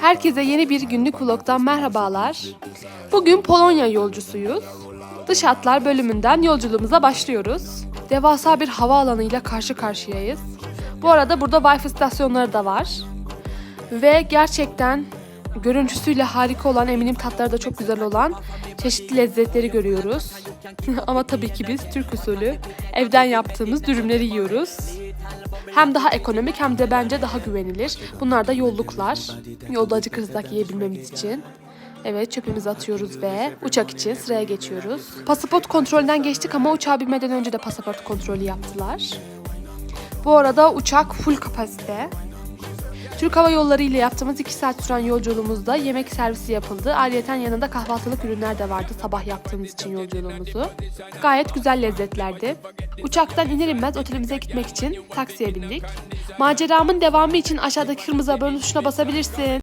Herkese yeni bir günlük vlogdan merhabalar. Bugün Polonya yolcusuyuz. Dış hatlar bölümünden yolculuğumuza başlıyoruz. Devasa bir havaalanıyla karşı karşıyayız. Bu arada burada Wi-Fi istasyonları da var. Ve gerçekten görüntüsüyle harika olan, eminim tatları da çok güzel olan çeşitli lezzetleri görüyoruz. Ama tabii ki biz Türk usulü evden yaptığımız dürümleri yiyoruz. Hem daha ekonomik hem de bence daha güvenilir. Bunlar da yolluklar. Yolda acıkırsak yiyebilmemiz için. Evet çöpümüzü atıyoruz ve uçak için sıraya geçiyoruz. Pasaport kontrolünden geçtik ama uçağa binmeden önce de pasaport kontrolü yaptılar. Bu arada uçak full kapasite. Türk Hava Yolları ile yaptığımız 2 saat süren yolculuğumuzda yemek servisi yapıldı. Ayrıca yanında kahvaltılık ürünler de vardı sabah yaptığımız için yolculuğumuzu. Gayet güzel lezzetlerdi. Uçaktan iner inmez otelimize gitmek için taksiye bindik. Maceramın devamı için aşağıdaki kırmızı abone tuşuna basabilirsin.